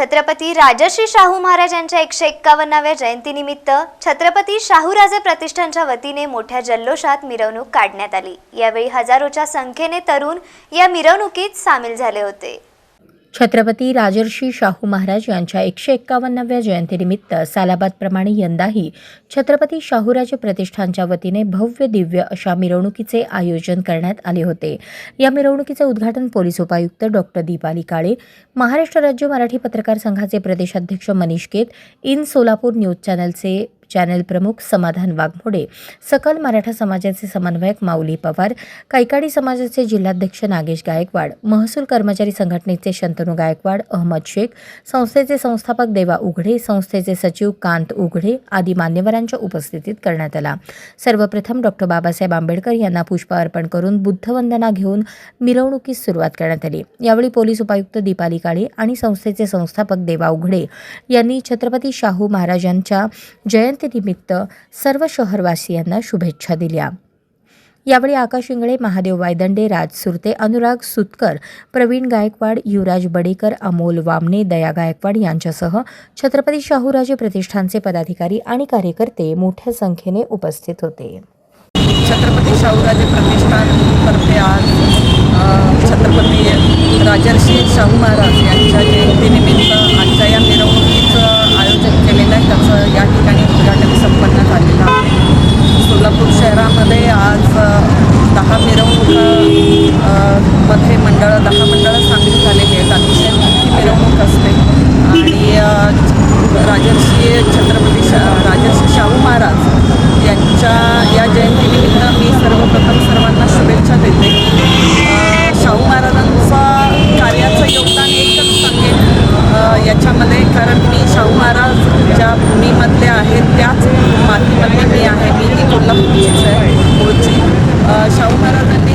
छत्रपती राजश्री शाहू महाराज यांच्या एकशे एक्कावन्नाव्या जयंतीनिमित्त छत्रपती शाहूराजे प्रतिष्ठानच्या वतीने मोठ्या जल्लोषात मिरवणूक काढण्यात आली. यावेळी हजारोच्या संख्येने तरुण या मिरवणुकीत सामील झाले होते. छत्रपती राजर्षी शाहू महाराज यांच्या एकशे एक्कावन्नाव्या जयंतीनिमित्त सालाबादप्रमाणे यंदाही छत्रपती शाहूराज प्रतिष्ठानच्या वतीने भव्य दिव्य अशा मिरवणुकीचे आयोजन करण्यात आले होते. या मिरवणुकीचे उद्घाटन पोलीस उपायुक्त डॉक्टर दीपाली काळे महाराष्ट्र राज्य मराठी पत्रकार संघाचे प्रदेशाध्यक्ष मनीष केत इन सोलापूर न्यूज चॅनलचे चॅनल प्रमुख समाधान वाघमोडे सकल मराठा समाजाचे समन्वयक माऊली पवार कैकाडी समाजाचे जिल्हाध्यक्ष नागेश गायकवाड महसूल कर्मचारी संघटनेचे शंतनू गायकवाड अहमद शेख संस्थेचे संस्थापक देवा उघडे संस्थेचे सचिव कांत उघडे आदी मान्यवरांच्या उपस्थितीत करण्यात आला. सर्वप्रथम डॉक्टर बाबासाहेब आंबेडकर यांना पुष्प अर्पण करून बुद्धवंदना घेऊन मिरवणुकीस सुरुवात करण्यात आली. यावेळी पोलीस उपायुक्त दीपाली काळे आणि संस्थेचे संस्थापक देवा उघडे यांनी छत्रपती शाहू महाराजांच्या जयंतीनिमित्त सर्व शहरवासियांना शुभेच्छा दिल्या. यावेळी आकाश इंगळे महादेव वायदंडे राज सुरते अनुराग सुतकर प्रवीण गायकवाड युवराज बडेकर अमोल वामने दया गायकवाड यांच्यासह छत्रपती शाहूराजे प्रतिष्ठानचे पदाधिकारी आणि कार्यकर्ते मोठ्या संख्येने उपस्थित होते. छत्रपती शाहूराजे प्रतिष्ठानतर्फे आज छत्रपती राजर्षी शाहू महाराज यांच्या जयंतीनिमित्त आजच्या या मिरवणुकीचं आयोजन केलेलं आहे त्याचं या ठिकाणी उद्घाटन संपन्न झालेलं आहे सोलापूर शहरामध्ये आज अ, दहा मिरवणुका अ, मध्ये मंडळं दहा मंडळं सामील झालेली आहेत अतिशय मोठी मिरवणूक असते आणि अ, राजर्षी छत्रपती शा राजर्षी शाहू महाराज यांच्या या जयंतीनिमित्त मी सर्वप्रथम सर्वांना शुभेच्छा देते. शाहू महाराजांचा कार्याचं योगदान एकच सांगेन. याच्यामध्ये कारण मी शाहू महाराज ज्या भूमीमधले आहेत. त्याच मातीमधले मी आहे. मी ही कोल्हापूरचीच आहे. मूळची शाहू महाराजांनी